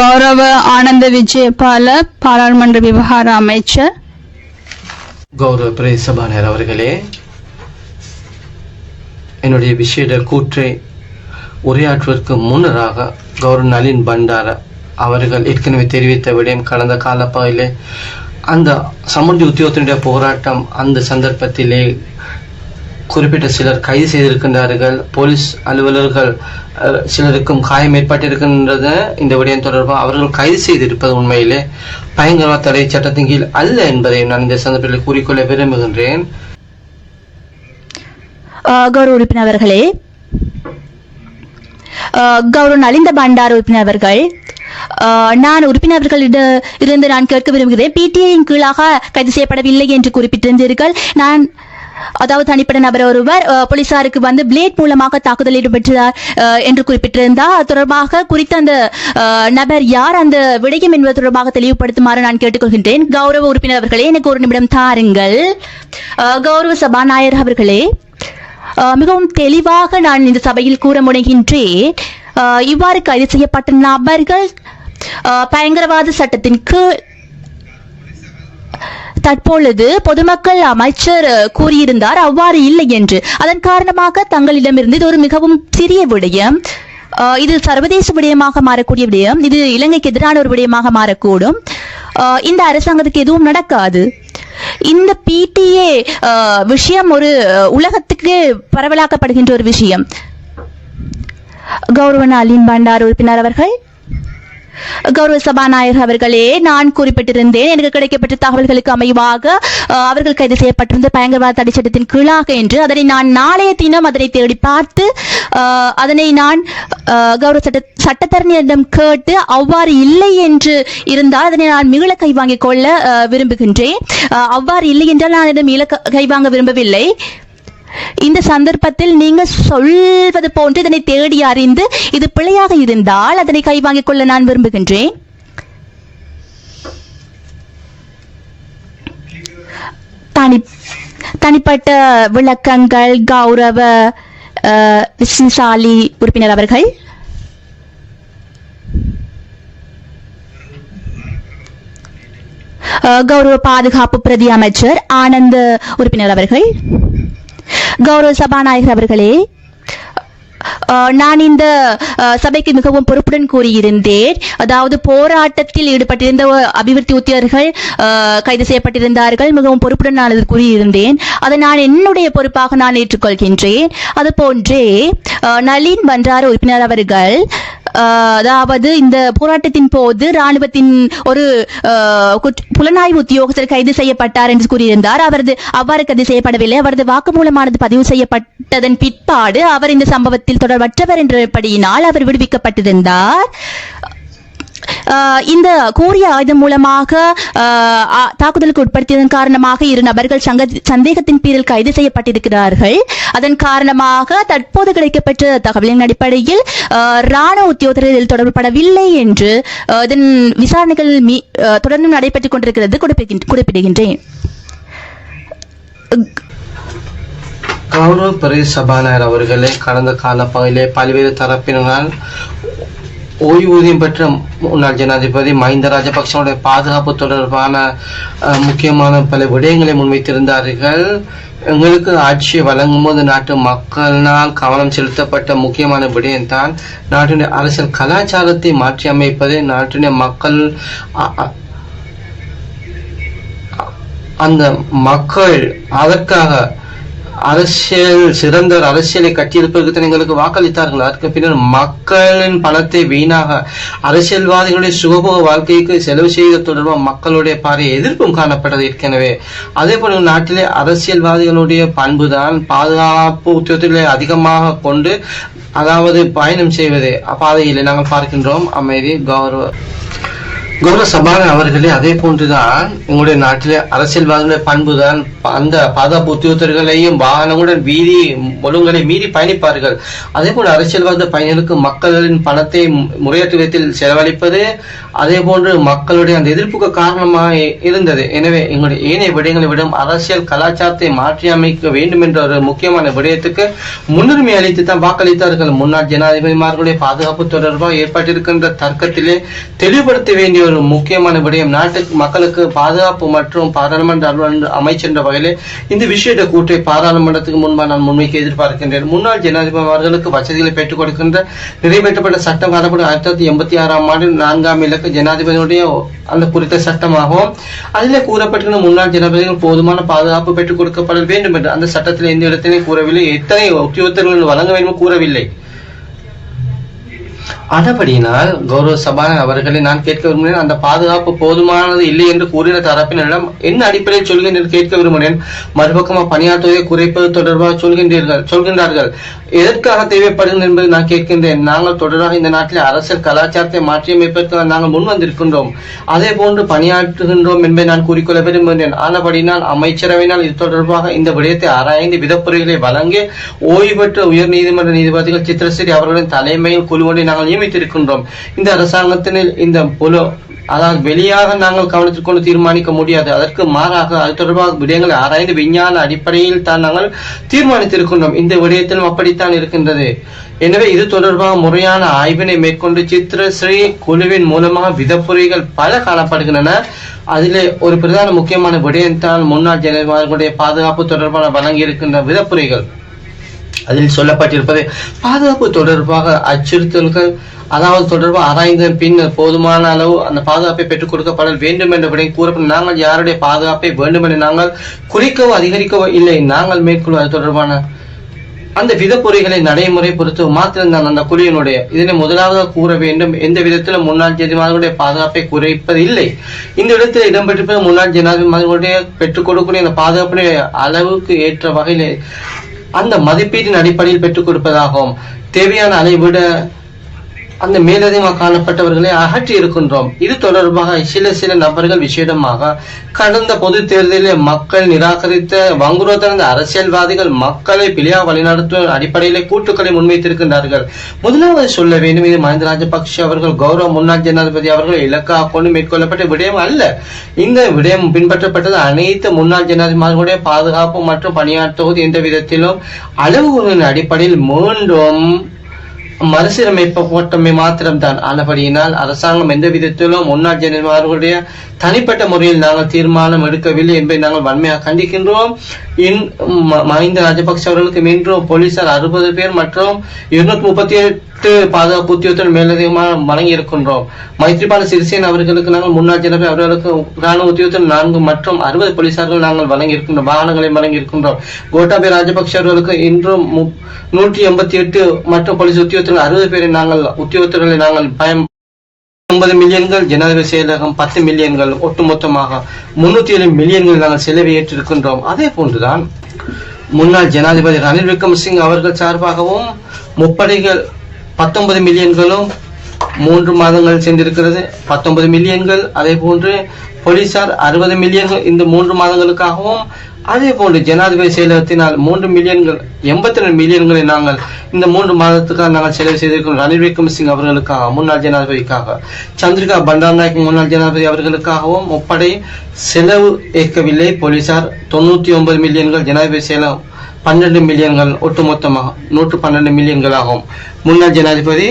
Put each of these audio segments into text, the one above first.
கௌரவ ஆனந்த விஜயபால பாராளுமன்ற விவகார அமைச்சர். கௌரவ பிரே அவர்களே என்னுடைய விசேட கூற்றை உரையாற்றுவதற்கு முன்னராக கௌரவ நளின் பண்டார அவர்கள் ஏற்கனவே தெரிவித்த விடயம் கடந்த காலப்பகுதியிலே அந்த சமுதி உத்தியோகத்தினுடைய போராட்டம் அந்த சந்தர்ப்பத்திலே குறிப்பிட்ட சிலர் கைது செய்திருக்கின்றார்கள். போலீஸ் அலுவலர்கள் சிலருக்கும் காயம் ஏற்பட்டிருக்கின்றது. இந்த விடயம் தொடர்பாக அவர்கள் கைது செய்திருப்பது உண்மையிலே பயங்கரவாத தடை சட்டத்தின் கீழ் அல்ல என்பதை நான் இந்த சந்தர்ப்பத்தில் கூறிக்கொள்ள விரும்புகின்றேன். கௌரவ உறுப்பினர் அவர்களே கௌரவ நலிந்த பண்டார் உறுப்பினர் அவர்கள் நான் உறுப்பினர்களிட இருந்து நான் கேட்க விரும்புகிறேன். பிடிஐயின் கீழாக கைது செய்யப்படவில்லை என்று குறிப்பிட்டிருந்தீர்கள். நான் அதாவது தனிப்பட்ட நபர் ஒருவர் போலீசாருக்கு வந்து பிளேட் மூலமாக தாக்குதல் ஈடுபட்டார் என்று குறிப்பிட்டிருந்தார். அது தொடர்பாக குறித்த அந்த நபர் யார் அந்த விடயம் என்பது தொடர்பாக தெளிவுபடுத்துமாறு நான் கேட்டுக்கொள்கின்றேன். கௌரவ உறுப்பினர் அவர்களே எனக்கு ஒரு நிமிடம் தாருங்கள். கௌரவ சபாநாயகர் அவர்களே மிகவும் தெளிவாக நான் இந்த சபையில் கூற முனைகின்றேன். இவ்வாறு கைது செய்யப்பட்ட நபர்கள் பயங்கரவாத சட்டத்தின் கீழ் தற்பொழுது பொதுமக்கள் அமைச்சர் கூறியிருந்தார் அவ்வாறு இல்லை என்று. அதன் காரணமாக தங்களிடமிருந்து இது ஒரு மிகவும் சிறிய விடயம். இது சர்வதேச விடயமாக மாறக்கூடிய விடயம். இது இலங்கைக்கு எதிரான ஒரு விடயமாக மாறக்கூடும். இந்த அரசாங்கத்துக்கு எதுவும் நடக்காது. இந்த பிடிஏ விஷயம் ஒரு உலகத்துக்கு பரவலாக்கப்படுகின்ற ஒரு விஷயம். கௌரவ நளின் பண்டார் உறுப்பினர் அவர்கள் கௌரவ சபாநாயகர் அவர்களே நான் குறிப்பிட்டிருந்தேன் எனக்கு கிடைக்கப்பட்ட தகவல்களுக்கு அமைவாக அவர்கள் கைது செய்யப்பட்டிருந்த பயங்கரவாத தடை சட்டத்தின் கீழாக என்று அதனை நான் நாளைய தினம் அதனை தேடி பார்த்து அதனை நான் அஹ், கௌரவ சட்ட சட்டத்தரணியிடம் கேட்டு அவ்வாறு இல்லை என்று இருந்தால் அதனை நான் மீள கை வாங்கிக் கொள்ள விரும்புகின்றேன். அவ்வாறு இல்லை என்றால் நான் இடம் மீள கைவாங்க கை வாங்க விரும்பவில்லை. இந்த சந்தர்ப்பத்தில் நீங்க சொல்வது போன்று இதனை தேடி அறிந்து இது பிழையாக இருந்தால் அதனை கைவாங்கிக் கொள்ள நான் விரும்புகின்றேன். தனி தனிப்பட்ட விளக்கங்கள் கௌரவ அஹ், விஷ்ணுசாலி உறுப்பினர் அவர்கள். அஹ், கௌரவ பாதுகாப்பு பிரதி அமைச்சர் ஆனந்த உறுப்பினர் அவர்கள். கௌரவ சபாநாயகர் அவர்களே நான் இந்த சபைக்கு மிகவும் பொறுப்புடன் கூறியிருந்தேன். அதாவது போராட்டத்தில் ஈடுபட்டிருந்த அபிவிருத்தி உத்தியர்கள் கைது செய்யப்பட்டிருந்தார்கள். மிகவும் பொறுப்புடன் நான் அதில் கூறியிருந்தேன். அதை நான் என்னுடைய பொறுப்பாக நான் ஏற்றுக்கொள்கின்றேன். அது போன்றே நளின் பன்றார உறுப்பினர் அவர்கள் அதாவது இந்த போராட்டத்தின் போது ராணுவத்தின் ஒரு புலனாய்வு உத்தியோகத்தில் கைது செய்யப்பட்டார் என்று கூறியிருந்தார். அவரது அவ்வாறு கைது செய்யப்படவில்லை. அவரது வாக்குமூலமானது பதிவு செய்யப்பட்டதன் பிற்பாடு அவர் இந்த சம்பவத்தில் தொடர்பற்றவர் என்றபடியினால் அவர் விடுவிக்கப்பட்டிருந்தார். இந்த கூறிய ஆயுதம் மூலமாக தாக்குதலுக்கு உட்படுத்தியதன் காரணமாக இரு நபர்கள் சங்க- சந்தேகத்தின் பேரில் கைது செய்யப்பட்டிருக்கிறார்கள். அதன் காரணமாக தற்போது கிடைக்கப்பெற்ற தகவலின் அடிப்படையில் ராணுவ உத்தியோகத்தில் இதில் தொடர்புபடவில்லை என்று இதன் விசாரணைகள் மீ- தொடர்ந்து நடைபெற்றுக் கொண்டிருக்கிறது குறிப்பிடுகின்றேன். கௌரவ பிரே சபாநாயகர் அவர்களே கடந்த காலப்பகுதியிலே பல்வேறு தரப்பினரால் ஓய்வூதியம் பெற்ற முன்னாள் ஜனாதிபதி மஹிந்த ராஜபக்சனுடைய பாதுகாப்பு தொடர்பான முக்கியமான பல விடயங்களை முன்வைத்திருந்தார்கள். எங்களுக்கு ஆட்சியை வழங்கும் போது நாட்டு மக்களால் கவனம் செலுத்தப்பட்ட முக்கியமான விடயம்தான் நாட்டினுடைய அரசியல் கலாச்சாரத்தை மாற்றி அமைப்பது நாட்டினுடைய மக்கள் அந்த மக்கள் அதற்காக அரசியல் சிறந்த ஒரு அரசியலை கட்டியிருப்பதற்கு எங்களுக்கு வாக்களித்தார்கள். அதற்கு பின்னர் மக்களின் பணத்தை வீணாக அரசியல்வாதிகளுடைய சுகபோக வாழ்க்கைக்கு செலவு செய்வது தொடர்பாக மக்களுடைய பாரிய எதிர்ப்பும் காணப்பட்டது ஏற்கனவே. அதே போல நாட்டிலே அரசியல்வாதிகளுடைய பண்புதான் பாதுகாப்பு உத்தியோகத்திலே அதிகமாக கொண்டு அதாவது பயணம் செய்வது. அப்பாதையில் நாங்கள் பார்க்கின்றோம். அமைதி கௌரவ கௌரவ சபாநாயகர் அவர்களே அதே போன்றுதான் உங்களுடைய நாட்டிலே அரசியல்வாதிகளுடைய பண்புதான். அந்த பாதுகாப்பு உத்தியோகத்தர்களையும் வாகனங்களுடன் வீதி ஒழுங்கலை மீறி பயணிப்பார்கள். அதே போல அரசியல்வாத பயணிகளுக்கு மக்களின் பணத்தை முறையற்ற விதத்தில் செலவழிப்பது அதே போன்று மக்களுடைய அந்த எதிர்ப்புக்கு காரணமாக இருந்தது. எனவே எங்களுடைய ஏனைய விடயங்களை விட அரசியல் கலாச்சாரத்தை மாற்றி அமைக்க வேண்டும் என்ற ஒரு முக்கியமான விடயத்துக்கு முன்னுரிமை அளித்து தான் வாக்களித்தார்கள். முன்னாள் ஜனாதிபதிமார்களுடைய பாதுகாப்பு தொடர்பாக ஏற்பட்டிருக்கின்ற தர்க்கத்திலே தெளிவுபடுத்த வேண்டிய ஒரு முக்கியமான விடயம். நாட்டுக்கு மக்களுக்கு பாதுகாப்பு மற்றும் பாராளுமன்ற அலுவலர் அமைச்சர் என்ற வகையிலே இந்த விஷயத்தை கூட்டை பாராளுமன்றத்துக்கு முன்பாக நான் முன்வைக்க எதிர்பார்க்கின்றேன். முன்னாள் ஜனாதிபதி அவர்களுக்கு வசதிகளை பெற்றுக் கொடுக்கின்ற நிறைவேற்றப்பட்ட சட்டம் காணப்படும் ஆயிரத்தி தொள்ளாயிரத்தி எண்பத்தி ஆறாம் ஆண்டு நான்காம் இலக்கு ஜனாதிபதியுடைய அந்த குறித்த சட்டமாகவும் அதில் கூறப்பட்டிருந்த முன்னாள் ஜனாதிபதிகள் போதுமான பாதுகாப்பு பெற்றுக் கொடுக்கப்பட வேண்டும் என்று அந்த சட்டத்தில் எந்த இடத்திலே கூறவில்லை. எத்தனை உத்தியோகத்தர்கள் வழங்க வேண்டும் கூறவில்லை. ஆனபடியினால் கௌரவ சபாநாயகர் அவர்களை நான் கேட்க விரும்பினேன் அந்த பாதுகாப்பு போதுமானது இல்லை என்று கூறின தரப்பினரிடம் என்ன அடிப்படையில் சொல்கிறேன் என்று கேட்க விரும்பினேன் மறுபக்கமாக பணியாற்றுவதை குறைப்பது தொடர்பாக சொல்கின்றீர்கள் சொல்கின்றார்கள். எதற்காக தேவைப்படுகிறது என்பதை நான் கேட்கின்றேன். நாங்கள் தொடராக இந்த நாட்டில் அரசியல் கலாச்சாரத்தை மாற்றியமைப்பதற்கு நாங்கள் முன் வந்திருக்கின்றோம். அதே போன்று பணியாற்றுகின்றோம் என்பதை நான் கூறிக்கொள்ள விரும்புகிறேன் ஆனபடினால் அமைச்சரவையினால் இது தொடர்பாக இந்த விடயத்தை ஆராய்ந்து விதப்புரைகளை வழங்கி ஓய்வு பெற்ற உயர் நீதிமன்ற நீதிபதிகள் சித்திரசிறி அவர்களின் தலைமையில் குழு ஒன்றை நாங்கள் நியமித்திருக்கின்றோம். இந்த அரசாங்கத்தினில் இந்த புல அதாவது வெளியாக நாங்கள் கவனித்துக் கொண்டு தீர்மானிக்க முடியாது. அதற்கு மாறாக அது தொடர்பாக விடயங்களை ஆராய்ந்து விஞ்ஞான அடிப்படையில் தான் நாங்கள் தீர்மானித்திருக்கின்றோம். இந்த விடயத்திலும் அப்படித்தான் இருக்கின்றது. எனவே இது தொடர்பாக முறையான ஆய்வினை மேற்கொண்டு சித்திரஸ்ரீ குழுவின் மூலமாக விதப்புரைகள் பல காணப்படுகின்றன. அதிலே ஒரு பிரதான முக்கியமான விடயம் தான் முன்னாள் ஜனாதிபதிகளுடைய பாதுகாப்பு தொடர்பான வழங்கியிருக்கின்ற விதப்புரைகள். அதில் சொல்லப்பட்டிருப்பது பாதுகாப்பு தொடர்பாக அச்சுறுத்தல்கள் அதாவது தொடர்பாக ஆராய்ந்த பின்னர் போதுமான அளவு அந்த பாதுகாப்பை பெற்றுக் கொடுக்கப்பட வேண்டும் என்றபடி கூறப்படும். நாங்கள் யாருடைய பாதுகாப்பை வேண்டும் என்று நாங்கள் குறைக்கவோ அதிகரிக்கவோ இல்லை. நாங்கள் மேற்கொள்வது தொடர்பான அந்த விதப்பொறிகளை நடைமுறை பொறுத்து மாத்திரம்தான். அந்த குழுவினுடைய இதனை முதலாவது கூற வேண்டும். எந்த விதத்திலும் முன்னாள் ஜனாதிபதியுடைய பாதுகாப்பை குறைப்பது இல்லை இந்த இடத்தில் இடம்பெற்றிருப்பது முன்னாள் ஜனாதிபதிகளுடைய பெற்றுக் கொடுக்கக்கூடிய அந்த பாதுகாப்பினுடைய அளவுக்கு ஏற்ற வகையில் அந்த மதிப்பீட்டின் அடிப்படையில் பெற்றுக் கொடுப்பதாகும் தேவையான அளவை விட அந்த மேலதிகமாக காணப்பட்டவர்களை அகற்றி இருக்கின்றோம். இது தொடர்பாக சில சில நபர்கள் விஷயமாக கடந்த பொது தேர்தலில் மக்கள் நிராகரித்த வங்குரோத்தனந்த அரசியல்வாதிகள் மக்களை பிழையா வழிநடத்தும் அடிப்படையில் கூட்டுக்களை முன்வைத்திருக்கின்றார்கள். முதலாவது சொல்ல வேண்டும் இது மஹிந்த ராஜபக்ஷ அவர்கள் கௌரவ முன்னாள் ஜனாதிபதி அவர்கள் இலக்காக கொண்டு மேற்கொள்ளப்பட்ட விடயம் அல்ல. இந்த விடயம் பின்பற்றப்பட்டது அனைத்து முன்னாள் ஜனாதிபதிகளுடைய பாதுகாப்பு மற்றும் பணியாற்றுவது எந்த விதத்திலும் அளவுகளின் அடிப்படையில் மீண்டும் மறுசீரமைக்கப்பட்டமை மாத்திரம்தான். ஆனபடியினால் அரசாங்கம் எந்த விதத்திலும் முன்னாள் ஜனாதிபதிகளுடைய தனிப்பட்ட முறையில் நாங்கள் தீர்மானம் எடுக்கவில்லை என்பதை நாங்கள் வன்மையாக கண்டிக்கின்றோம். இன் ம- மஹிந்த ராஜபக்ஷ அவர்களுக்கு மீண்டும் போலீசார் அறுபது பேர் மற்றும் இருநூத்தி முப்பத்தி எட்டு பாதுகாப்பு உத்தியோகத்தில் மேலதிகமாக வழங்கி இருக்கின்றோம் மைத்ரிபால சிறிசேன அவர்களுக்கு நாங்கள் முன்னாள் ஜனபதி அவர்களுக்கு ராணுவ உத்தியோகத்தில் நான்கு மற்றும் அறுபது போலீசார்கள் நாங்கள் வழங்கி இருக்கின்றோம் வாகனங்களை வழங்கி இருக்கின்றோம் கோட்டாபி ராஜபக்ஷ அவர்களுக்கு இன்றும் மு- நூற்றி எண்பத்தி எட்டு மற்றும் போலீஸ் உத்தியோகத்தில் அறுபது பேரை நாங்கள் உத்தியோகத்தர்களை நாங்கள் பயம் ஒன்பது மில்லியன்கள் ஜனாதிபதி செயலகம் பத்து மில்லியன்கள் ஒட்டுமொத்தமாக முன்னூத்தி ஏழு மில்லியன்கள் நாங்கள் செலவை ஏற்றிருக்கின்றோம். அதே போன்றுதான் முன்னாள் ஜனாதிபதி ரணில் விக்ரமசிங் அவர்கள் சார்பாகவும் முப்படைகள் பத்தொன்பது மில்லியன்களும் மூன்று மாதங்கள் சென்றிருக்கிறது. பத்தொன்பது மில்லியன்கள் அதே போன்று போலீசார் அறுபது மில்லியன்கள் இந்த மூன்று மாதங்களுக்காகவும் அதே போன்று ஜனாதிபதி செயலகத்தினால் மூன்று மில்லியன்கள் எண்பத்தி ரெண்டு மில்லியன்களை நாங்கள் இந்த மூன்று மாதத்துக்காக நாங்கள் செலவு செய்திருக்கிறோம் ரணில் விக்ரமசிங் அவர்களுக்காக முன்னாள் ஜனாதிபதிக்காக சந்திரிகா பண்டார்நாயக் முன்னாள் ஜனாதிபதி அவர்களுக்காகவும் முப்படை செலவு ஏற்கவில்லை. போலீசார் தொண்ணூற்றி ஒன்பது மில்லியன்கள் ஜனாதிபதி செயலகம் பன்னெண்டு மில்லியன்கள் ஒட்டுமொத்தமாக நூற்று பன்னெண்டு மில்லியன்கள் ஆகும் முன்னாள் ஜனாதிபதி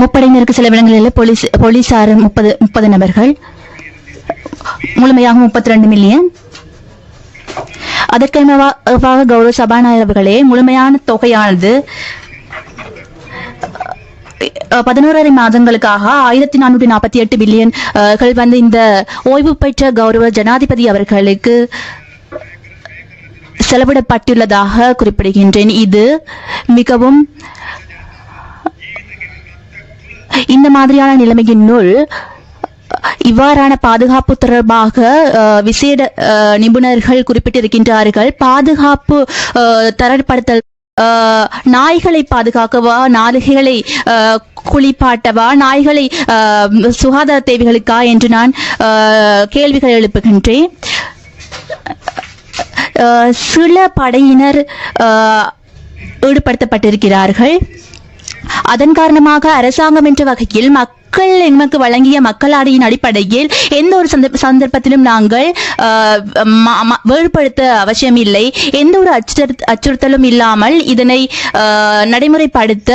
முப்படையினருக்கு சில இடங்களில் போலீஸ் போலீசார் முப்பது முப்பது நபர்கள். முழுமையாக முப்பத்தி ரெண்டு மில்லியன் அதற்கமைவாக கௌரவ சபாநாயகர் அவர்களே முழுமையான தொகையானது அஹ், பதினோரரை மாதங்களுக்காக ஆயிரத்தி நானூற்றி நாற்பத்தி எட்டு பில்லியன் வந்து இந்த ஓய்வு பெற்ற கௌரவ ஜனாதிபதி அவர்களுக்கு செலவிடப்பட்டுள்ளதாக குறிப்பிடுகின்றேன். இது மிகவும் இந்த மாதிரியான நிலைமையினுள் இவ்வாறான பாதுகாப்பு தொடர்பாக விசேட நிபுணர்கள் குறிப்பிட்டிருக்கின்றார்கள். பாதுகாப்பு தரப்படுத்தல் நாய்களை பாதுகாக்கவா நாளிகைகளை அஹ், குளிப்பாட்டவா நாய்களை சுகாதார தேவைகளுக்கா என்று நான் கேள்விகள் எழுப்புகின்றேன். சில படையினர் ஈடுபடுத்தப்பட்டிருக்கிறார்கள். அதன் காரணமாக அரசாங்கம் என்ற வகையில் மக்கள் எமக்கு வழங்கிய மக்களாடையின் அடிப்படையில் எந்த ஒரு சந்தர்ப்பத்திலும் நாங்கள் வேறுபடுத்த அவசியம் இல்லை எந்த ஒரு அச்சுறுத்தலும் இல்லாமல் இதனை நடைமுறைப்படுத்த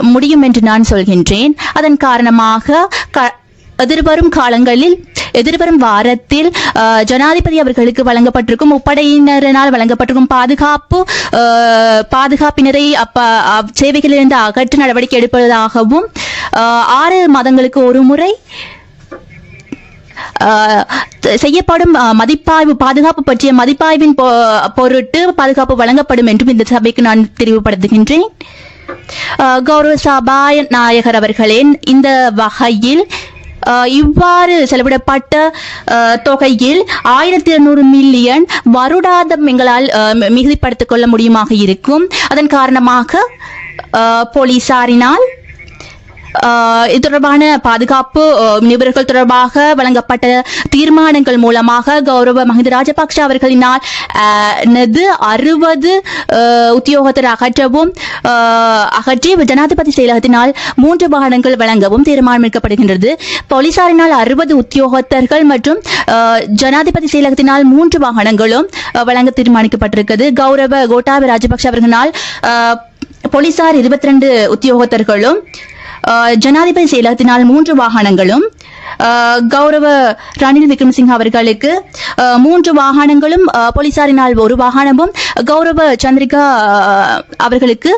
முடியும் என்று நான் சொல்கின்றேன். அதன் காரணமாக க- எதிர்வரும் காலங்களில் எதிர்வரும் வாரத்தில் ஜனாதிபதி அவர்களுக்கு வழங்கப்பட்டிருக்கும் முப்படையினரினால் வழங்கப்பட்டிருக்கும் பாதுகாப்பு பாதுகாப்பினரை அப்ப சேவைகளிலிருந்து அகற்ற நடவடிக்கை எடுப்பதாகவும் ஆறு மாதங்களுக்கு ஒரு முறை செய்யப்படும் அஹ், மதிப்பாய்வு பாதுகாப்பு பற்றிய மதிப்பாய்வின் பொ- பொருட்டு பாதுகாப்பு வழங்கப்படும் என்றும் இந்த சபைக்கு நான் தெரிவுபடுத்துகின்றேன். கௌரவ சபாய நாயகர் அவர்களே இந்த வகையில் இவ்வாறு செலவிடப்பட்ட தொகையில் ஆயிரத்தி இருநூறு மில்லியன் வருடாதம் எங்களால் மி- மிகுதிப்படுத்திக் கொள்ள முடியுமாக இருக்கும். அதன் காரணமாக போலீசாரினால் இது தொடர்பான பாதுகாப்பு நிபுணர்கள் தொடர்பாக வழங்கப்பட்ட தீர்மானங்கள் மூலமாக கௌரவ மஹிந்த ராஜபக்ஷ அவர்களினால் நது அறுபது உத்தியோகத்தர் அகற்றவும் அகற்றி ஜனாதிபதி செயலகத்தினால் மூன்று வாகனங்கள் வழங்கவும் தீர்மானிக்கப்படுகின்றது போலீசாரினால் அறுபது உத்தியோகத்தர்கள் மற்றும் ஜனாதிபதி செயலகத்தினால் மூன்று வாகனங்களும் வழங்க தீர்மானிக்கப்பட்டிருக்கிறது. கௌரவ கோட்டாபய ராஜபக்ஷ அவர்களால் போலீசார் இருபத்தி ரெண்டு உத்தியோகத்தர்களும் ஜனாதிபதி செயலகத்தினால் மூன்று வாகனங்களும் கௌரவ ரணில் விக்ரமசிங்க அவர்களுக்கு மூன்று வாகனங்களும் போலீசாரினால் ஒரு வாகனமும் கௌரவ சந்திரிகா அவர்களுக்கு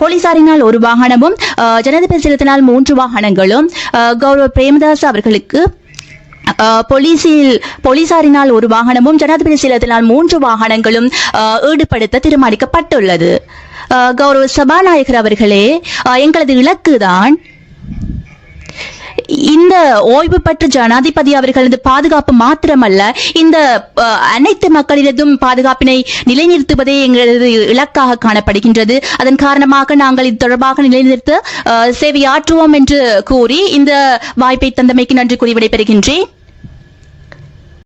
போலீசாரினால் ஒரு வாகனமும் ஜனாதிபதி செயலகத்தினால் மூன்று வாகனங்களும் கௌரவ பிரேமதாஸ் அவர்களுக்கு போலீசில் போலீசாரினால் ஒரு வாகனமும் ஜனாதிபதி செயலகத்தினால் மூன்று வாகனங்களும் ஈடுபடுத்த தீர்மானிக்கப்பட்டுள்ளது. கௌரவ சபாநாயகர் அவர்களே எங்களது எங்களது இலக்குதான் இந்த ஓய்வு பெற்ற ஜனாதிபதி அவர்களது பாதுகாப்பு மாத்திரமல்ல இந்த அனைத்து மக்களிடதும் பாதுகாப்பினை நிலைநிறுத்துவதே எங்களது இலக்காக காணப்படுகின்றது. அதன் காரணமாக நாங்கள் இது தொடர்பாக நிலைநிறுத்த சேவையாற்றுவோம் என்று கூறி இந்த வாய்ப்பை தந்தமைக்கு நன்றி கூறி விடைபெறுகின்றேன்.